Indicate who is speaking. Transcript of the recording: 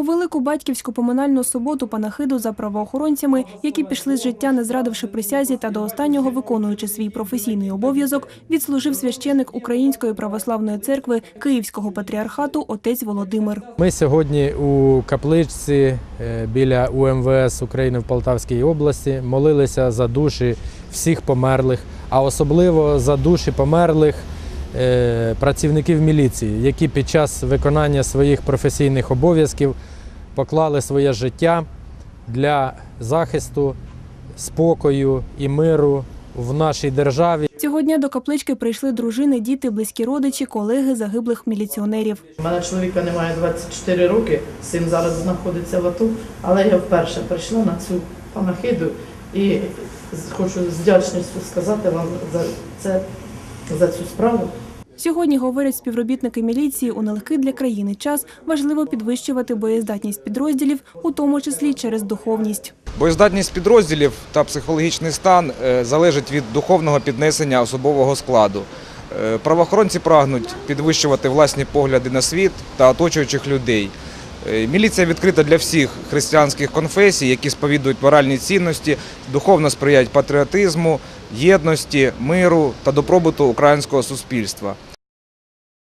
Speaker 1: У велику батьківську поминальну суботу панахиду за правоохоронцями, які пішли з життя, не зрадивши присязі та до останнього виконуючи свій професійний обов'язок, відслужив священик Української православної церкви Київського патріархату отець Володимир.
Speaker 2: Ми сьогодні у капличці е, біля УМВС України в Полтавській області молилися за душі всіх померлих, а особливо за душі померлих працівників міліції, які під час виконання своїх професійних обов'язків поклали своє життя для захисту спокою і миру в нашій державі.
Speaker 1: Цього дня до каплички прийшли дружини, діти, близькі родичі, колеги загиблих міліціонерів.
Speaker 3: У мене чоловіка немає 24 роки, син зараз знаходиться в АТО, але я вперше прийшла на цю панахиду і хочу з вдячністю сказати вам за це за цю справу.
Speaker 1: Сьогодні говорять співробітники міліції у нелегкий для країни час важливо підвищувати боєздатність підрозділів, у тому числі через духовність.
Speaker 4: Боєздатність підрозділів та психологічний стан е, залежить від духовного піднесення особового складу. Е, Правоохоронці прагнуть підвищувати власні погляди на світ та оточуючих людей. Е, Міліція відкрита для всіх християнських конфесій, які сповідують моральні цінності, духовно сприяють патріотизму, єдності, миру та добробуту українського суспільства.